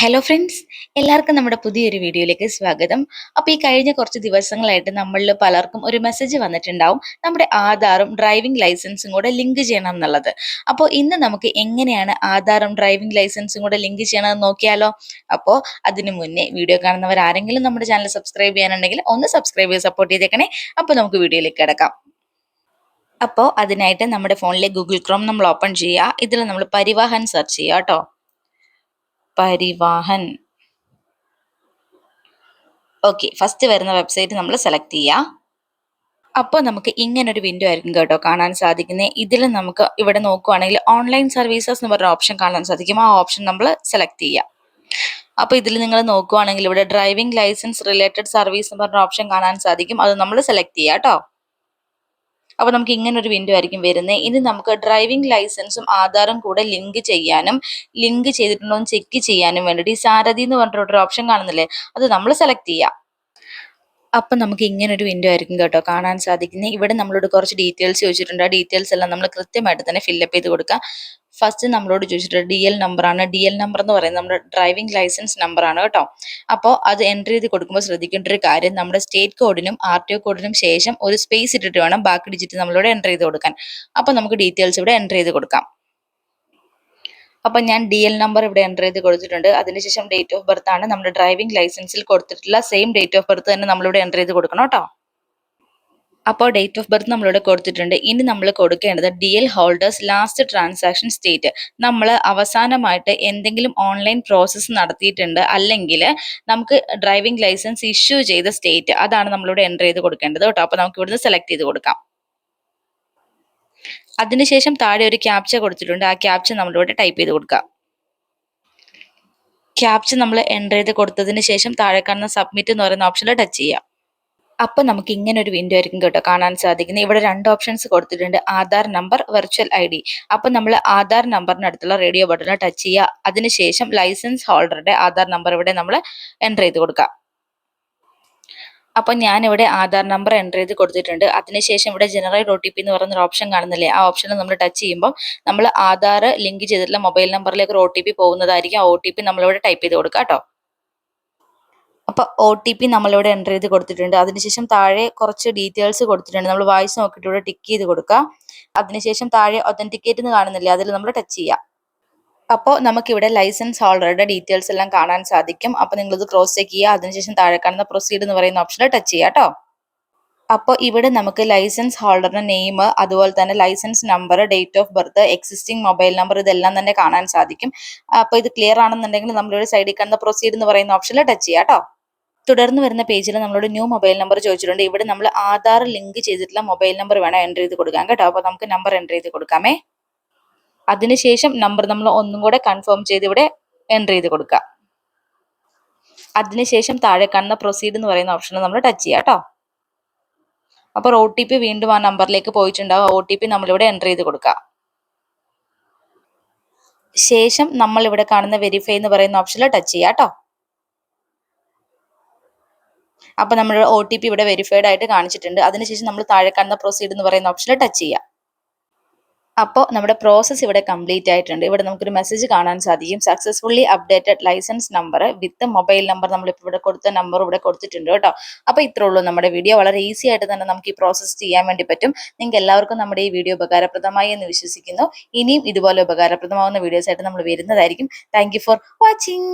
Hello friends എല്ലാവർക്കും നമ്മുടെ പുതിയൊരു വീഡിയോയിലേക്ക് സ്വാഗതം. അപ്പോൾ ഈ കഴിഞ്ഞ കുറച്ച് ദിവസങ്ങളായിട്ട് നമ്മളിൽ പലർക്കും ഒരു മെസ്സേജ് വന്നിട്ടുണ്ടാവും. നമ്മുടെ ആധാറും ഡ്രൈവിംഗ് ലൈസൻസും കൂടെ ലിങ്ക് ചെയ്യണം എന്നുള്ളത്. അപ്പോൾ ഇന്ന് നമുക്ക് എങ്ങനെയാണ് ആധാറും ഡ്രൈവിംഗ് ലൈസൻസും കൂടെ ലിങ്ക് ചെയ്യണമെന്ന് നോക്കിയാലോ? അപ്പോൾ അതിനു മുന്നേ വീഡിയോ കാണുന്നവർ ആരെങ്കിലും നമ്മുടെ ചാനൽ സബ്സ്ക്രൈബ് ചെയ്യാനുണ്ടെങ്കിൽ ഒന്ന് സബ്സ്ക്രൈബ് ചെയ്ത് സപ്പോർട്ട് ചെയ്തേക്കണേ. അപ്പോൾ നമുക്ക് വീഡിയോയിലേക്ക് കിടക്കാം. അപ്പോൾ അതിനായിട്ട് നമ്മുടെ ഫോണിലെ ഗൂഗിൾ ക്രോം നമ്മൾ ഓപ്പൺ ചെയ്യുക. ഇതിൽ നമ്മൾ പരിവാഹൻ സെർച്ച് ചെയ്യുക കേട്ടോ. പരിവാഹൻ. ഓക്കെ ഫസ്റ്റ് വരുന്ന വെബ്സൈറ്റ് നമ്മൾ സെലക്ട് ചെയ്യുക അപ്പോൾ നമുക്ക് ഇങ്ങനെ ഒരു വിൻഡോ ആയിരിക്കും കേട്ടോ കാണാൻ സാധിക്കുന്നത് ഇതിൽ നമുക്ക് ഇവിടെ നോക്കുവാണെങ്കിൽ ഓൺലൈൻ സർവീസസ് എന്ന് പറഞ്ഞ ഓപ്ഷൻ കാണാൻ സാധിക്കും. ആ ഓപ്ഷൻ നമ്മൾ സെലക്ട് ചെയ്യുക അപ്പോൾ ഇതിൽ നിങ്ങൾ നോക്കുവാണെങ്കിൽ ഇവിടെ ഡ്രൈവിംഗ് ലൈസൻസ് റിലേറ്റഡ് സർവീസ് എന്ന് പറഞ്ഞ ഓപ്ഷൻ കാണാൻ സാധിക്കും. അത് നമ്മൾ സെലക്ട് ചെയ്യുക കേട്ടോ. അപ്പോൾ നമുക്ക് ഇങ്ങനെ ഒരു വിൻഡോ ആയിരിക്കും വരുന്നത് ഇനി നമുക്ക് ഡ്രൈവിംഗ് ലൈസൻസും ആധാറും കൂടെ ലിങ്ക് ചെയ്യാനും ലിങ്ക് ചെയ്തിട്ടുണ്ടോ എന്ന് ചെക്ക് ചെയ്യാനും വേണ്ടിയിട്ട് ഈ സാരഥി എന്ന് പറഞ്ഞിട്ടൊരു ഓപ്ഷൻ കാണുന്നില്ലേ? അത് നമ്മൾ സെലക്ട് ചെയ്യാം. അപ്പം നമുക്ക് ഇങ്ങനെ ഒരു വിൻഡോ ആയിരിക്കും കേട്ടോ കാണാൻ സാധിക്കുന്നത്. ഇവിടെ നമ്മളോട് കുറച്ച് ഡീറ്റെയിൽസ് ചോദിച്ചിട്ടുണ്ട്. ആ ഡീറ്റെയിൽസ് എല്ലാം നമ്മൾ കൃത്യമായിട്ട് തന്നെ ഫില്ലപ്പ് ചെയ്ത് കൊടുക്കുക ഫസ്റ്റ് നമ്മളോട് ചോദിച്ചിട്ടുണ്ട് ഡി എൽ നമ്പറാണ് ഡി എൽ നമ്പർ എന്ന് പറയുന്നത് നമ്മുടെ ഡ്രൈവിംഗ് ലൈസൻസ് നമ്പറാണ് കേട്ടോ. അപ്പോൾ അത് എൻട്രി ചെയ്ത് കൊടുക്കുമ്പോൾ ശ്രദ്ധിക്കേണ്ട ഒരു കാര്യം നമ്മുടെ സ്റ്റേറ്റ് കോഡിനും ആർ ടി ഒ കോഡിനും ശേഷം ഒരു സ്പേസ് ഇട്ടിട്ട് വേണം ബാക്കി ഡിജിറ്റ് നമ്മളോട് എന്റർ ചെയ്ത് കൊടുക്കാൻ. അപ്പോൾ നമുക്ക് ഡീറ്റെയിൽസ് ഇവിടെ എന്റർ ചെയ്ത് കൊടുക്കാം. അപ്പം ഞാൻ ഡി എൽ നമ്പർ ഇവിടെ എന്റർ ചെയ്ത് കൊടുത്തിട്ടുണ്ട്. അതിനുശേഷം ഡേറ്റ് ഓഫ് ബർത്ത് ആണ്. നമ്മുടെ ഡ്രൈവിംഗ് ലൈസൻസിൽ കൊടുത്തിട്ടുള്ള സെയിം ഡേറ്റ് ഓഫ് ബർത്ത് തന്നെ നമ്മളിവിടെ എന്റർ ചെയ്ത് കൊടുക്കണം കേട്ടോ. അപ്പോൾ ഡേറ്റ് ഓഫ് ബർത്ത് നമ്മളിവിടെ കൊടുത്തിട്ടുണ്ട്. ഇനി നമ്മൾ കൊടുക്കേണ്ടത് D L holders last transaction state നമ്മൾ അവസാനമായിട്ട് എന്തെങ്കിലും ഓൺലൈൻ പ്രോസസ്സ് നടത്തിയിട്ടുണ്ട്. അല്ലെങ്കിൽ നമുക്ക് ഡ്രൈവിംഗ് ലൈസൻസ് ഇഷ്യൂ ചെയ്ത സ്റ്റേറ്റ് അതാണ് നമ്മളിവിടെ എന്റർ ചെയ്ത് കൊടുക്കേണ്ടത് കേട്ടോ. അപ്പോൾ നമുക്ക് ഇവിടുന്ന് സെലക്ട് ചെയ്ത് കൊടുക്കാം. അതിനുശേഷം താഴെ ഒരു ക്യാപ്ച കൊടുത്തിട്ടുണ്ട്. ആ ക്യാപ്ച നമ്മളിവിടെ ടൈപ്പ് ചെയ്ത് കൊടുക്കാം. ക്യാപ്ച നമ്മൾ എന്റർ ചെയ്ത് കൊടുത്തതിന് ശേഷം താഴെ കാണുന്ന സബ്മിറ്റ് എന്ന് പറയുന്ന ഓപ്ഷനിൽ ടച്ച് ചെയ്യാം. അപ്പോൾ നമുക്ക് ഇങ്ങനെ ഒരു വിൻഡോ ആയിരിക്കും കേട്ടോ കാണാൻ സാധിക്കുന്നത്. ഇവിടെ രണ്ട് ഓപ്ഷൻസ് കൊടുത്തിട്ടുണ്ട്. Aadhaar number virtual I D അപ്പം നമ്മൾ ആധാർ നമ്പറിനടുത്തുള്ള റേഡിയോ ബട്ടണിൽ ടച്ച് ചെയ്യുക. അതിനുശേഷം ലൈസൻസ് ഹോൾഡറുടെ ആധാർ നമ്പർ ഇവിടെ നമ്മൾ എന്റർ ചെയ്ത് കൊടുക്കാം. അപ്പം ഞാനിവിടെ ആധാർ നമ്പർ എന്റർ ചെയ്ത് കൊടുത്തിട്ടുണ്ട്. അതിനുശേഷം ഇവിടെ ജനറേറ്റ് ഒ ടി പി എന്ന് പറയുന്ന ഓപ്ഷൻ കാണുന്നില്ലേ? ആ ഓപ്ഷനിൽ നമ്മൾ ടച്ച് ചെയ്യുമ്പോൾ നമ്മൾ ആധാർ ലിങ്ക് ചെയ്തിട്ടുള്ള മൊബൈൽ നമ്പറിലേക്ക് ഒരു ഒ ടി പി പോകുന്നതായിരിക്കും. ആ ഒ ടി പി നമ്മളിവിടെ ടൈപ്പ് ചെയ്ത് കൊടുക്കുക കേട്ടോ. അപ്പോൾ ഒ ടി പി നമ്മളിവിടെ എന്റർ ചെയ്ത് കൊടുത്തിട്ടുണ്ട്. അതിനുശേഷം താഴെ കുറച്ച് ഡീറ്റെയിൽസ് കൊടുത്തിട്ടുണ്ട്. നമ്മൾ വായിച്ച് നോക്കിയിട്ട് ഇവിടെ ടിക്ക് ചെയ്ത് കൊടുക്കുക. അതിനുശേഷം താഴെ ഒതന്റിക്കേറ്റ് എന്ന് കാണുന്നില്ലേ? അതിൽ നമ്മൾ ടച്ച് ചെയ്യാം. അപ്പോൾ നമുക്കിവിടെ ലൈസൻസ് ഹോൾഡറുടെ ഡീറ്റെയിൽസ് എല്ലാം കാണാൻ സാധിക്കും. അപ്പോൾ നിങ്ങളിത് ക്രോസ് ചെക്ക് ചെയ്യുക അതിനുശേഷം താഴെ കാണുന്ന പ്രൊസീഡ് എന്ന് പറയുന്ന ഓപ്ഷനിൽ ടച്ച് ചെയ്യുക കേട്ടോ അപ്പോൾ ഇവിടെ നമുക്ക് ലൈസൻസ് ഹോൾഡറിന്റെ നെയിം അതുപോലെ തന്നെ licence number date of birth existing mobile number ഇതെല്ലാം തന്നെ കാണാൻ സാധിക്കും. അപ്പോൾ ഇത് ക്ലിയർ ആണെന്നുണ്ടെങ്കിൽ നമ്മളിവിടെ സൈഡിൽ കാണുന്ന പ്രൊസീഡ് എന്ന് പറയുന്ന ഓപ്ഷനിൽ ടച്ച് ചെയ്യാം കേട്ടോ തുടർന്ന് വരുന്ന പേജിൽ നമ്മളോട് ന്യൂ മൊബൈൽ നമ്പർ ചോദിച്ചിട്ടുണ്ട്. ഇവിടെ നമ്മൾ ആധാർ ലിങ്ക് ചെയ്തിട്ടുള്ള മൊബൈൽ നമ്പർ വേണം എന്റർ ചെയ്ത് കൊടുക്കാം കേട്ടോ. അപ്പോൾ നമുക്ക് നമ്പർ എന്റർ ചെയ്ത് കൊടുക്കാമേ. അതിനുശേഷം നമ്പർ നമ്മൾ ഒന്നും കൂടെ കൺഫേം ചെയ്ത് ഇവിടെ എന്റർ ചെയ്ത് കൊടുക്കുക. അതിനുശേഷം താഴെ കാണുന്ന പ്രൊസീഡ് എന്ന് പറയുന്ന ഓപ്ഷൻ നമ്മൾ ടച്ച് ചെയ്യാം കേട്ടോ അപ്പോൾ ഒ ടി പി വീണ്ടും ആ നമ്പറിലേക്ക് പോയിട്ടുണ്ടാവും. ഒ ടി പി നമ്മളിവിടെ എന്റർ ചെയ്ത് കൊടുക്കുക. ശേഷം നമ്മൾ ഇവിടെ കാണുന്ന വെരിഫൈ എന്ന് പറയുന്ന ഓപ്ഷനിൽ ടച്ച് ചെയ്യാം കേട്ടോ അപ്പോൾ നമ്മുടെ ഒ ടി പി ഇവിടെ വെരിഫൈഡ് ആയിട്ട് കാണിച്ചിട്ടുണ്ട്. അതിനുശേഷം നമ്മൾ താഴെ കാണുന്ന പ്രൊസീഡ് എന്ന് പറയുന്ന ഓപ്ഷനിൽ ടച്ച് ചെയ്യുക അപ്പോൾ നമ്മുടെ പ്രോസസ്സ് ഇവിടെ കംപ്ലീറ്റ് ആയിട്ടുണ്ട്. ഇവിടെ നമുക്കൊരു മെസ്സേജ് കാണാൻ സാധിക്കും. Successfully updated licence number with mobile number നമ്മളിപ്പോൾ ഇവിടെ കൊടുത്ത നമ്പർ ഇവിടെ കൊടുത്തിട്ടുണ്ട് കേട്ടോ. അപ്പോൾ ഇത്രേ ഉള്ളൂ നമ്മുടെ വീഡിയോ വളരെ ഈസി ആയിട്ട് തന്നെ നമുക്ക് ഈ പ്രോസസ്സ് ചെയ്യാൻ വേണ്ടി പറ്റും. നിങ്ങൾക്ക് എല്ലാവർക്കും നമ്മുടെ ഈ വീഡിയോ ഉപകാരപ്രദമായി എന്ന് വിശ്വസിക്കുന്നു. ഇനിയും ഇതുപോലെ ഉപകാരപ്രദമാകുന്ന വീഡിയോസ് ആയിട്ട് നമ്മൾ വരുന്നതായിരിക്കും. Thank for watching